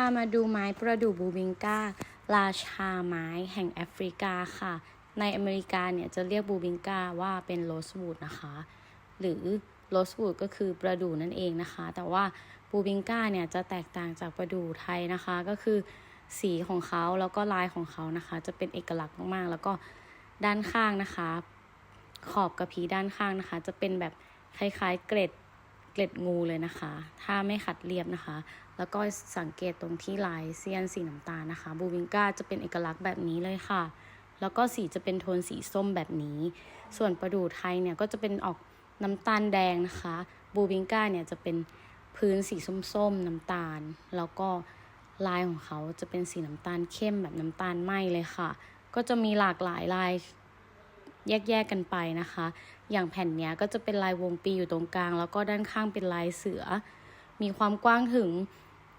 ามาดูไม้ประดู่บูบิงการาชาไม้แห่งแอฟริกาค่ะ ในอเมริกาเนี่ยจะเรียกบูบิงกาว่าเป็นโรสวูดนะคะ หรือโรสวูดก็คือประดู่นั่นเองนะคะ แต่ว่าบูบิงกาเนี่ยจะแตกต่างจากประดู่ไทยนะคะ ก็คือสีของเขาแล้วก็ลายของเขานะคะ จะเป็นเอกลักษณ์มากๆ แล้วก็ด้านข้างนะคะ ขอบกระพีด้านข้างนะคะ จะเป็นแบบคล้ายๆ เกล็ด เกล็ดงูเลยนะคะ ถ้าไม่ขัดเรียบนะคะ แล้วก็สังเกตตรงที่ลายเซียนสีน้ำตาลนะคะบูวิงกาจะเป็นเอกลักษณ์แบบนี้เลยค่ะ แล้วก็สีจะเป็นโทนสีส้มแบบนี้ ส่วนประดู่ไทยเนี่ยก็จะเป็นออกน้ำตาลแดงนะคะบูวิงกาเนี่ยจะเป็นพื้นสีส้มๆน้ำตาล แล้วก็ลายของเขาจะเป็นสีน้ำตาลเข้มแบบน้ำตาลไหมเลยค่ะ ก็จะมีหลากหลายลาย แยกๆกันไปนะคะ อย่างแผ่นเนี้ยก็จะเป็นลายวงปีอยู่ตรงกลาง แล้วก็ด้านข้างเป็นลายเสือ มีความกว้างถึง